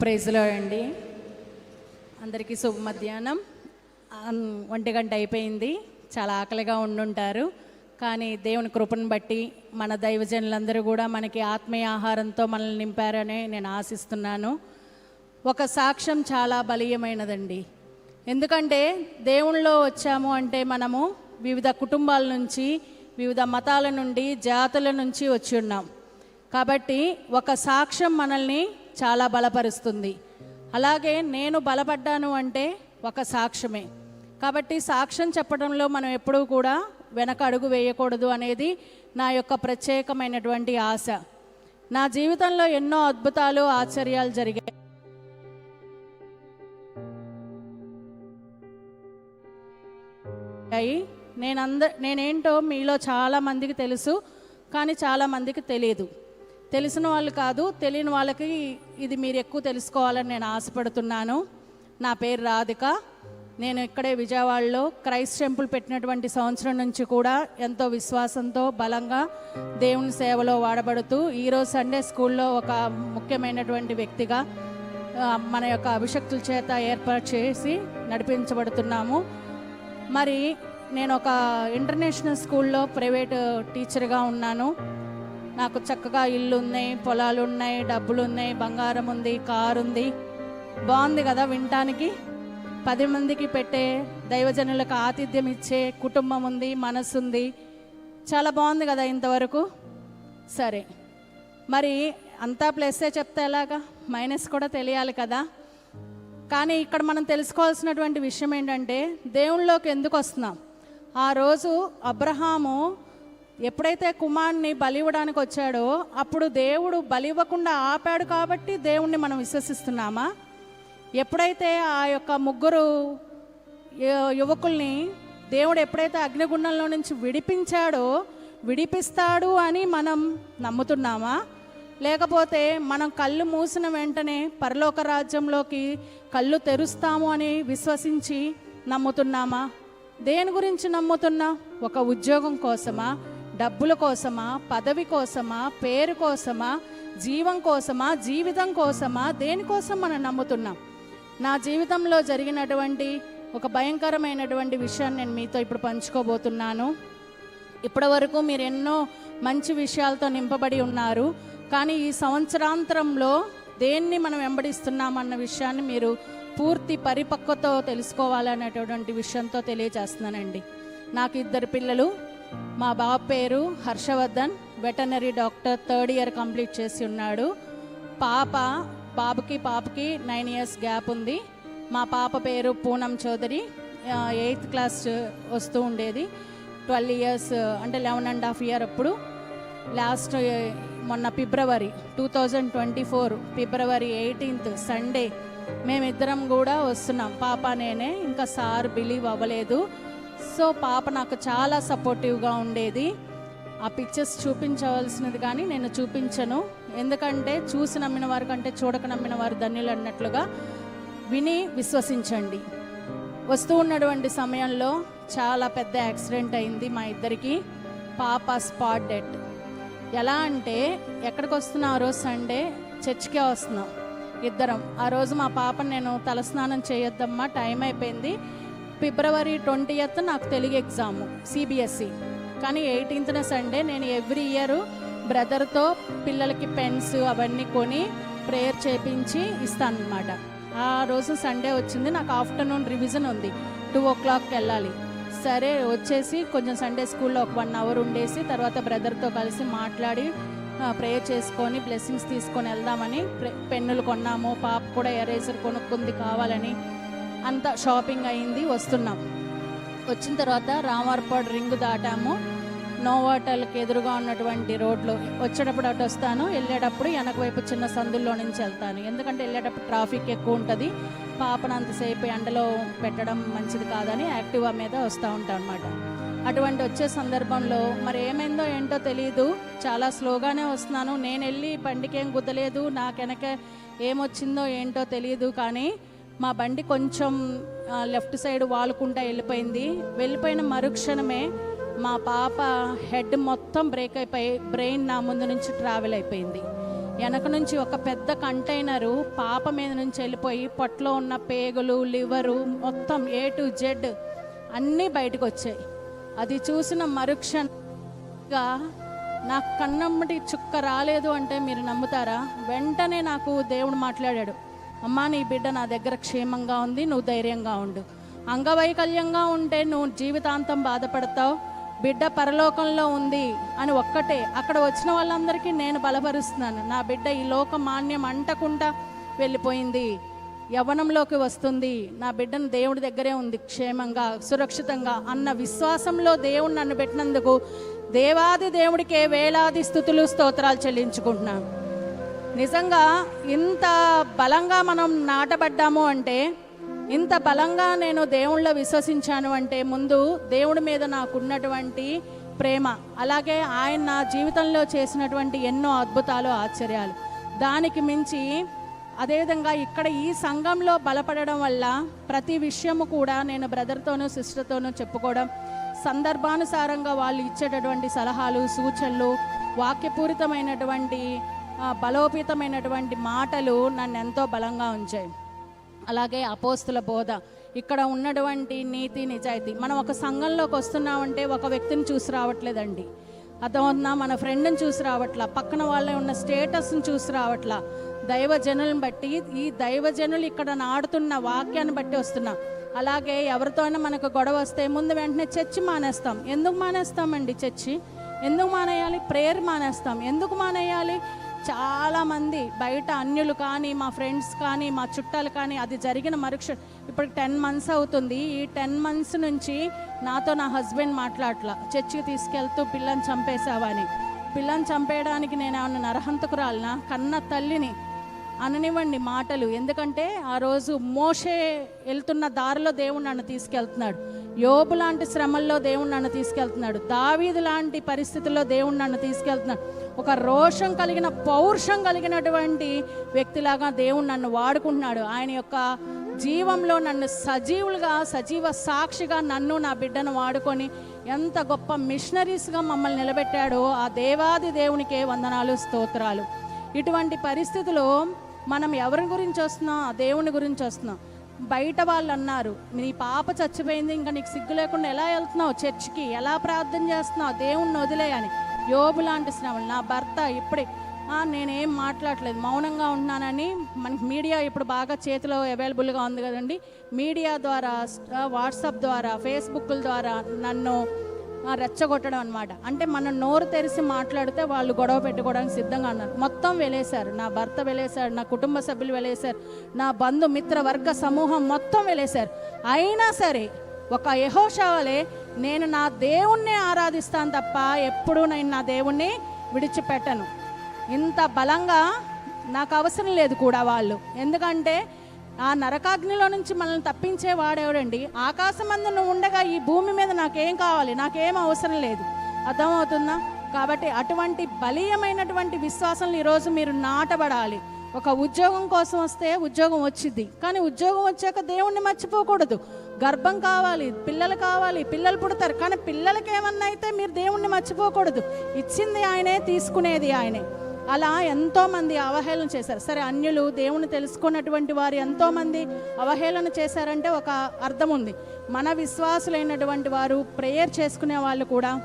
ప్రైజ్లో అండి. అందరికీ శుభ మధ్యాహ్నం. ఒంటి గంట అయిపోయింది. చాలా ఆకలిగా ఉండుంటారు. కానీ దేవుని కృపను బట్టి మన దైవజనులందరూ కూడా మనకి ఆత్మీయ ఆహారంతో మనల్ని నింపారని నేను ఆశిస్తున్నాను. ఒక సాక్ష్యం చాలా బలీయమైనదండి. ఎందుకంటే దేవునిలో వచ్చాము అంటే మనము వివిధ కుటుంబాల నుంచి వివిధ మతాల నుండి జాతుల నుంచి వచ్చి ఉన్నాం. కాబట్టి ఒక సాక్ష్యం మనల్ని చాలా బలపరుస్తుంది. అలాగే నేను బలపడ్డాను అంటే ఒక సాక్ష్యమే. కాబట్టి సాక్ష్యం చెప్పడంలో మనం ఎప్పుడూ కూడా వెనక అడుగు వేయకూడదు అనేది నా యొక్క ప్రత్యేకమైనటువంటి ఆశ. నా జీవితంలో ఎన్నో అద్భుతాలు ఆశ్చర్యాలు జరిగాయి. నేను అంద నేనేంటో మీలో చాలా మందికి తెలుసు కానీ చాలా మందికి తెలియదు. తెలిసిన వాళ్ళు కాదు తెలియని వాళ్ళకి ఇది మీరు ఎక్కువ తెలుసుకోవాలని నేను ఆశపడుతున్నాను. నా పేరు రాధిక. నేను ఇక్కడే విజయవాడలో క్రైస్ట్ టెంపుల్ పెట్టినటువంటి సంవత్సరం నుంచి కూడా ఎంతో విశ్వాసంతో బలంగా దేవుని సేవలో వాడబడుతూ ఈరోజు సండే స్కూల్లో ఒక ముఖ్యమైనటువంటి వ్యక్తిగా మన యొక్క అభిషక్తుల చేత ఏర్పాటు చేసి నడిపించబడుతున్నాము. మరి నేను ఒక ఇంటర్నేషనల్ స్కూల్లో ప్రైవేట్ టీచర్గా ఉన్నాను. నాకు చక్కగా ఇల్లు ఉన్నాయి పొలాలు ఉన్నాయి డబ్బులు ఉన్నాయి బంగారం ఉంది కారు ఉంది బాగుంది కదా వినటానికి? పది మందికి పెట్టే దైవజనులకు ఆతిథ్యం ఇచ్చే కుటుంబం ఉంది మనసు ఉంది చాలా బాగుంది కదా ఇంతవరకు? సరే. మరి అంతా ప్లస్సే చెప్తే ఎలాగా? మైనస్ కూడా తెలియాలి కదా? కానీ ఇక్కడ మనం తెలుసుకోవాల్సినటువంటి విషయం ఏంటంటే దేవుళ్ళలోకి ఎందుకు వస్తున్నాం? ఆ రోజు అబ్రహాము ఎప్పుడైతే కుమారుని బలి ఇవ్వడానికి వచ్చాడో అప్పుడు దేవుడు బలి ఇవ్వకుండా ఆపాడు కాబట్టి దేవుణ్ణి మనం విశ్వసిస్తున్నామా? ఎప్పుడైతే ఆ యొక్క ముగ్గురు యువకుల్ని దేవుడు ఎప్పుడైతే అగ్నిగుండంలో నుంచి విడిపించాడో విడిపిస్తాడు అని మనం నమ్ముతున్నామా? లేకపోతే మనం కళ్ళు మూసిన వెంటనే పరలోక రాజ్యంలోకి కళ్ళు తెరుస్తాము అని విశ్వసించి నమ్ముతున్నామా? దేని గురించి నమ్ముతున్నా? ఒక ఉద్యోగం కోసమా? డబ్బుల కోసమా పదవి కోసమా పేరు కోసమా జీవం కోసమా జీవితం కోసమా దేనికోసం మనం నమ్ముతున్నాం? నా జీవితంలో జరిగినటువంటి ఒక భయంకరమైనటువంటి విషయాన్ని నేను మీతో ఇప్పుడు పంచుకోబోతున్నాను. ఇప్పటి వరకు మీరు ఎన్నో మంచి విషయాలతో నింపబడి ఉన్నారు. కానీ ఈ సంవత్సరాంతరంలో దేన్ని మనం వెంబడిస్తున్నామన్న విషయాన్ని మీరు పూర్తి పరిపక్వతో తెలుసుకోవాలనేటటువంటి విషయంతో తెలియజేస్తున్నానండి. నాకు ఇద్దరు పిల్లలు మా బాబు పేరు Harshavardhan veterinary doctor third year complete చేసి ఉన్నాడు. పాప బాబుకి పాపకి నైన్ ఇయర్స్ గ్యాప్ ఉంది. మా పాప పేరు పూనం చౌదరి. ఎయిత్ క్లాస్ వస్తూ ఉండేది. ట్వెల్వ్ ఇయర్స్ అంటే లెవెన్ అండ్ హాఫ్ ఇయర్ అప్పుడు. లాస్ట్ మొన్న February two thousand twenty four February eighteenth Sunday మేమిద్దరం కూడా వస్తున్నాం. పాప నేనే ఇంకా సార్ బిలీవ్ అవ్వలేదు. సో పాప నాకు చాలా సపోర్టివ్గా ఉండేది. ఆ పిక్చర్స్ చూపించవలసినది కానీ నేను చూపించను. ఎందుకంటే చూసి నమ్మిన వారు కంటే చూడక నమ్మిన వారు ధన్యులు అన్నట్లుగా విని విశ్వసించండి. వస్తూ ఉన్నటువంటి సమయంలో చాలా పెద్ద యాక్సిడెంట్ అయింది మా ఇద్దరికి. పాప స్పాట్ డెట్ ఎలా అంటే ఎక్కడికి వస్తున్నా ఆ రోజు సండే చర్చ్కే వస్తున్నాం ఇద్దరం. ఆ రోజు మా పాపని నేను తలస్నానం చేయొద్దమ్మా టైం అయిపోయింది. ఫిబ్రవరి ట్వంటీయత్ నాకు తెలుగు ఎగ్జాము సిబిఎస్సి కానీ ఎయిటీన్త్న సండే నేను ఎవ్రీ ఇయర్ బ్రదర్తో పిల్లలకి పెన్స్ అవన్నీ కొని ప్రేయర్ చేపించి ఇస్తాను అనమాట ఆ రోజు సండే వచ్చింది నాకు ఆఫ్టర్నూన్ రివిజన్ ఉంది టూ ఓ క్లాక్కి వెళ్ళాలి. సరే వచ్చేసి కొంచెం సండే స్కూల్లో ఒక వన్ అవర్ ఉండేసి తర్వాత బ్రదర్తో కలిసి మాట్లాడి ప్రేయర్ చేసుకొని బ్లెస్సింగ్స్ తీసుకొని వెళ్దామని పెన్నులు కొన్నాము పాప కూడా ఎరేజర్ కొనుక్కుంది కావాలని అంతా షాపింగ్ అయింది వస్తున్నాం. వచ్చిన తర్వాత రామార్పాడు రింగ్ దాటాము. నోవాటల్కి ఎదురుగా ఉన్నటువంటి రోడ్లో వచ్చేటప్పుడు అటు వస్తాను వెళ్ళేటప్పుడు వెనక వైపు చిన్న సందుల్లో నుంచి వెళ్తాను. ఎందుకంటే వెళ్ళేటప్పుడు ట్రాఫిక్ ఎక్కువ ఉంటుంది. పాపను అంతసేపు ఎండలో పెట్టడం మంచిది కాదని యాక్టివా మీద వస్తూ ఉంటాను అనమాట అటువంటి వచ్చే సందర్భంలో మరి ఏమైందో ఏంటో తెలియదు చాలా స్లోగానే వస్తున్నాను. నేను వెళ్ళి బండికి ఏం గుద్దలేదు. నాకెనక వెనక ఏమొచ్చిందో ఏంటో తెలియదు కానీ మా బండి కొంచెం లెఫ్ట్ సైడ్ వాలుకుంటా వెళ్ళిపోయింది. వెళ్ళిపోయిన మరుక్షణమే మా పాప హెడ్ మొత్తం బ్రేక్ అయిపోయి బ్రెయిన్ నా ముందు నుంచి ట్రావెల్ అయిపోయింది. వెనక నుంచి ఒక పెద్ద కంటైనరు పాప మీద నుంచి వెళ్ళిపోయి పొట్టలో ఉన్న పేగులు లివరు మొత్తం ఏ టు జెడ్ అన్నీ బయటకు వచ్చాయి. అది చూసిన మరుక్షణంగా నాకు కన్నమ్మటి చుక్క రాలేదు అంటే మీరు నమ్ముతారా? వెంటనే నాకు దేవుడు మాట్లాడాడు. అమ్మా నీ బిడ్డ నా దగ్గర క్షేమంగా ఉంది నువ్వు ధైర్యంగా ఉండు. అంగవైకల్యంగా ఉంటే నువ్వు జీవితాంతం బాధపడతావు. బిడ్డ పరలోకంలో ఉంది అని ఒక్కటే. అక్కడ వచ్చిన వాళ్ళందరికీ నేను బలపరుస్తున్నాను. నా బిడ్డ ఈ లోక మాన్యం అంటకుండా వెళ్ళిపోయింది. యవనంలోకి వస్తుంది. నా బిడ్డను దేవుడి దగ్గరే ఉంది క్షేమంగా సురక్షితంగా అన్న విశ్వాసంలో దేవుడు నన్ను పెట్టినందుకు దేవాది దేవుడికే వేలాది స్థుతులు స్తోత్రాలు చెల్లించుకుంటున్నాను. నిజంగా ఇంత బలంగా మనం నాటబడ్డాము అంటే ఇంత బలంగా నేను దేవుళ్ళ విశ్వసించాను అంటే ముందు దేవుడి మీద నాకున్నటువంటి ప్రేమ అలాగే ఆయన నా జీవితంలో చేసినటువంటి ఎన్నో అద్భుతాలు ఆశ్చర్యాలు. దానికి మించి అదేవిధంగా ఇక్కడ ఈ సంఘంలో బలపడడం వల్ల ప్రతి విషయము కూడా నేను బ్రదర్తోనూ సిస్టర్తోనూ చెప్పుకోవడం సందర్భానుసారంగా వాళ్ళు ఇచ్చేటటువంటి సలహాలు సూచనలు వాక్యపూరితమైనటువంటి బలోపేతమైనటువంటి మాటలు నన్ను ఎంతో బలంగా ఉంచాయి. అలాగే అపోస్తుల బోధ. ఇక్కడ ఉన్నటువంటి నీతి నిజాయితీ. మనం ఒక సంఘంలోకి వస్తున్నామంటే ఒక వ్యక్తిని చూసి రావట్లేదండి. అర్థమవుతుందా? మన ఫ్రెండ్ని చూసి రావట్లా. పక్కన వాళ్ళ ఉన్న స్టేటస్ని చూసి రావట్లా. దైవజనులను బట్టి ఈ దైవజనులు ఇక్కడ నాడుతున్న వాక్యాన్ని బట్టి వస్తున్నా. అలాగే ఎవరితోనైనా మనకు గొడవ వస్తే ముందు వెంటనే చర్చి మానేస్తాం. ఎందుకు మానేస్తామండి చర్చి? ఎందుకు మానేయాలి? ప్రేయర్ మానేస్తాం. ఎందుకు మానేయాలి? చాలామంది బయట అన్యులు కానీ మా ఫ్రెండ్స్ కానీ మా చుట్టాలు కానీ అది జరిగిన మరుక్ష ఇప్పుడు టెన్ మంత్స్ అవుతుంది. ఈ టెన్ మంత్స్ నుంచి నాతో నా హస్బెండ్ మాట్లాడలా. చర్చికి తీసుకెళ్తూ పిల్లని చంపేశావని పిల్లని చంపేయడానికి నేను ఏమన్నా నరహంతకురాలనా కన్న తల్లిని అననివ్వండి మాటలు. ఎందుకంటే ఆ రోజు మోషే వెళ్తున్న దారిలో దేవుడు నన్ను తీసుకెళ్తున్నాడు. యోబు లాంటి శ్రమల్లో దేవుడు నన్ను తీసుకెళ్తున్నాడు. దావీదు లాంటి పరిస్థితుల్లో దేవుడు నన్ను తీసుకెళ్తున్నాడు. ఒక రోషం కలిగిన పౌరుషం కలిగినటువంటి వ్యక్తిలాగా దేవుడు నన్ను వాడుకుంటున్నాడు. ఆయన యొక్క జీవంలో నన్ను సజీవులుగా సజీవ సాక్షిగా నన్ను నా బిడ్డను వాడుకొని ఎంత గొప్ప మిషనరీస్గా మమ్మల్ని నిలబెట్టాడో ఆ దేవాది దేవునికే వందనాలు స్తోత్రాలు. ఇటువంటి పరిస్థితిలో మనం ఎవరి గురించి వస్తున్నాం ఆ దేవుని గురించి వస్తున్నాం. బయట వాళ్ళు అన్నారు నీ పాప చచ్చిపోయింది ఇంకా నీకు సిగ్గు లేకుండా ఎలా వెళ్తున్నావు చర్చికి? ఎలా ప్రార్థన చేస్తున్నావు? దేవుణ్ణి వదిలేయని యోబు లాంటి శ్రమలు నా భర్త ఇప్పుడే నేనేం మాట్లాడలేదు మౌనంగా ఉంటున్నానని మనకి మీడియా ఇప్పుడు బాగా చేతిలో అవైలబుల్గా ఉంది కదండి. మీడియా ద్వారా వాట్సాప్ ద్వారా ఫేస్బుక్ల ద్వారా నన్ను రెచ్చగొట్టడం అనమాట అంటే మనం నోరు తెరిచి మాట్లాడితే వాళ్ళు గొడవ పెట్టుకోవడానికి సిద్ధంగా ఉన్నారు. మొత్తం వెళ్ళేశారు నా భర్త వెళ్ళేశారు నా కుటుంబ సభ్యులు వెళ్ళేశారు నా బంధు మిత్ర వర్గ సమూహం మొత్తం వెళ్ళేశారు అయినా సరే ఒక యహోషావలే నేను నా దేవుణ్ణి ఆరాధిస్తాను తప్ప ఎప్పుడూ నేను నా దేవుణ్ణి విడిచిపెట్టను. ఇంత బలంగా నాకు అవసరం లేదు కూడా వాళ్ళు. ఎందుకంటే ఆ నరకాగ్నిలో నుంచి మనల్ని తప్పించే వాడేవాడండి? ఆకాశం నువ్వు ఉండగా ఈ భూమి మీద నాకేం కావాలి? నాకేం అవసరం లేదు. అర్థమవుతుందా? కాబట్టి అటువంటి బలీయమైనటువంటి విశ్వాసాలను ఈరోజు మీరు నాటబడాలి. ఒక ఉద్యోగం కోసం వస్తే ఉద్యోగం వచ్చింది కానీ ఉద్యోగం వచ్చాక దేవుణ్ణి మర్చిపోకూడదు. గర్భం కావాలి పిల్లలు కావాలి పిల్లలు పుడతారు. కానీ పిల్లలకి ఏమన్నా అయితే మీరు దేవుణ్ణి మర్చిపోకూడదు. ఇచ్చింది ఆయనే తీసుకునేది ఆయనే. అలా ఎంతోమంది అవహేళన చేశారు. సరే అన్యులు దేవుని తెలుసుకున్నటువంటి వారు ఎంతోమంది అవహేళన చేశారంటే ఒక అర్థం ఉంది. మన విశ్వాసులైనటువంటి వారు ప్రేయర్ చేసుకునే వాళ్ళు కూడా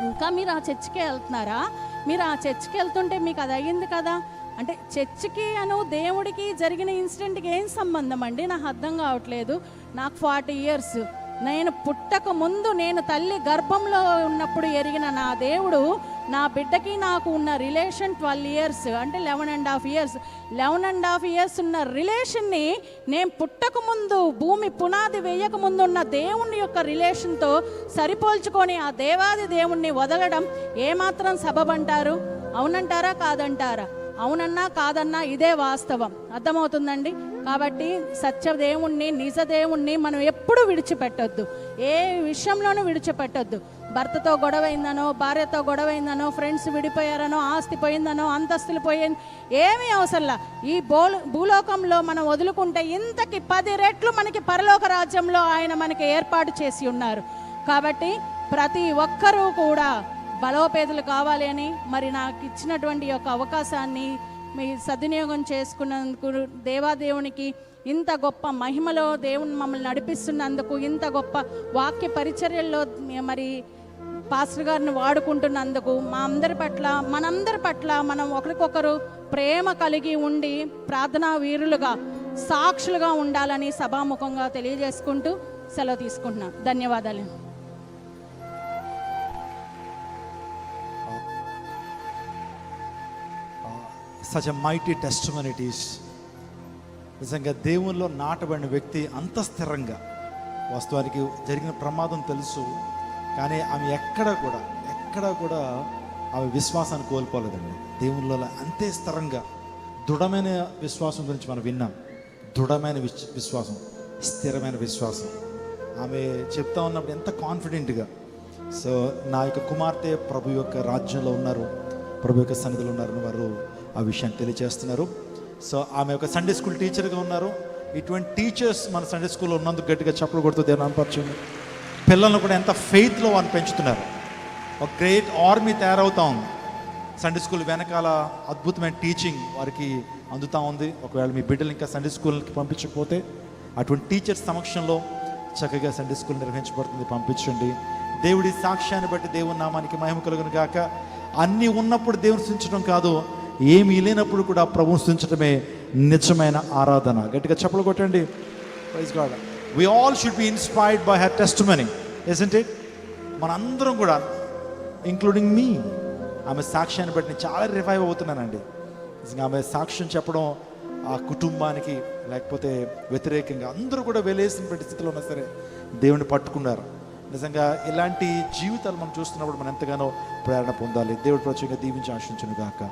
ఇంకా మీరు ఆ చర్చికి వెళ్తున్నారా? మీరు ఆ చర్చికి వెళ్తుంటే మీకు అది అయ్యింది కదా? అంటే చర్చికి అను దేవుడికి జరిగిన ఇన్సిడెంట్కి ఏం సంబంధం అండి? నాకు అర్థం కావట్లేదు. నాకు ఫార్టీ ఇయర్స్. నేను పుట్టక ముందు నేను తల్లి గర్భంలో ఉన్నప్పుడు ఎరిగిన నా దేవుడు నా బిడ్డకి నాకు ఉన్న రిలేషన్ ట్వెల్వ్ ఇయర్స్ అంటే eleven and half years eleven and half years ఉన్న రిలేషన్ని నేను పుట్టక ముందు భూమి పునాది వేయక ముందు ఉన్న దేవుని యొక్క రిలేషన్తో సరిపోల్చుకొని ఆ దేవాది దేవుణ్ణి వదలడం ఏమాత్రం సబబంటారు అవునంటారా? కాదంటారా? అవునన్నా కాదన్నా ఇదే వాస్తవం. అర్థమవుతుందండి? కాబట్టి సత్య దేవుణ్ణి నిజ దేవుణ్ణి మనం ఎప్పుడు విడిచిపెట్టొద్దు. ఏ విషయంలోనూ విడిచిపెట్టొద్దు. భర్తతో గొడవైందనో భార్యతో గొడవైందనో ఫ్రెండ్స్ విడిపోయారనో ఆస్తి పోయిందనో అంతస్తులు పోయింది ఏమీ అవసరంలా ఈ బోలు భూలోకంలో మనం వదులుకుంటే ఇంతకి పది రెట్లు మనకి పరలోక రాజ్యంలో ఆయన మనకి ఏర్పాటు చేసి ఉన్నారు. కాబట్టి ప్రతి ఒక్కరూ కూడా బలోపేదలు కావాలి అని మరి నాకు ఇచ్చినటువంటి యొక్క అవకాశాన్ని మీ సద్వినియోగం చేసుకున్నందుకు దేవాదేవునికి ఇంత గొప్ప మహిమలో దేవుని మమ్మల్ని నడిపిస్తున్నందుకు ఇంత గొప్ప వాక్య పరిచర్యల్లో మరి పాస్టర్ గారిని వాడుకుంటున్నందుకు మా అందరి పట్ల మనందరి పట్ల మనం ఒకరికొకరు ప్రేమ కలిగి ఉండి ప్రార్థనా వీరులుగా సాక్షులుగా ఉండాలని సభాముఖంగా తెలియజేసుకుంటూ సెలవు తీసుకుంటున్నాం. ధన్యవాదాలు. సచ్ ఎ మైటీ టెస్ట్ నిజంగా దేవుల్లో నాటబడిన వ్యక్తి అంత స్థిరంగా వాస్తవానికి జరిగిన ప్రమాదం తెలుసు కానీ ఆమె ఎక్కడ కూడా ఎక్కడ కూడా ఆమె విశ్వాసాన్ని కోల్పోలేదండి దేవుల్లో అంతే స్థిరంగా దృఢమైన విశ్వాసం గురించి మనం విన్నాం దృఢమైన విశ్- విశ్వాసం స్థిరమైన విశ్వాసం ఆమె చెప్తా ఉన్నప్పుడు ఎంత కాన్ఫిడెంట్గా సో నా యొక్క కుమార్తె ప్రభు యొక్క రాజ్యంలో ఉన్నారు ప్రభు యొక్క సన్నిధిలో ఉన్నారని వారు ఆ విషయాన్ని తెలియజేస్తున్నారు. సో ఆమె ఒక సండే స్కూల్ టీచర్గా ఉన్నారు. ఇటువంటి టీచర్స్ మన సండే స్కూల్లో ఉన్నందుకు గట్టిగా చప్పుడు కొడుతూ దేవుని అనుపరచండి పిల్లలను కూడా ఎంత ఫెయిత్లో వారిని పెంచుతున్నారు. ఒక గ్రేట్ ఆర్మీ తయారవుతా ఉంది. సండే స్కూల్ వెనకాల అద్భుతమైన టీచింగ్ వారికి అందుతూ ఉంది. ఒకవేళ మీ బిడ్డలు ఇంకా సండే స్కూల్కి పంపించకపోతే అటువంటి టీచర్స్ సమక్షంలో చక్కగా సండే స్కూల్ నిర్వహించబడుతుంది. పంపించండి. దేవుడి సాక్ష్యాన్ని బట్టి దేవుని నామానికి మహిమ కలుగును గాక. అన్నీ ఉన్నప్పుడు దేవుని స్థుతించడం కాదు. ఏమీ లేనప్పుడు కూడా ప్రభుత్వించడమే నిజమైన ఆరాధన. గట్టిగా చెప్పలు కొట్టండి praise God we all should be inspired by her testimony it మనందరం కూడా ఇంక్లూడింగ్ మీ ఆమె సాక్ష్యాన్ని బట్టి నేను చాలా రివైవ్ అవుతున్నానండి. నిజంగా ఆమె సాక్ష్యం చెప్పడం ఆ కుటుంబానికి లేకపోతే వ్యతిరేకంగా అందరూ కూడా వెలేసిన పరిస్థితిలో ఉన్నా సరే దేవుని పట్టుకున్నారు. నిజంగా ఇలాంటి జీవితాలు మనం చూస్తున్నప్పుడు మనం ఎంతగానో ప్రేరణ పొందాలి. దేవుడి ప్రత్యేకంగా దీవించి ఆశించును గాక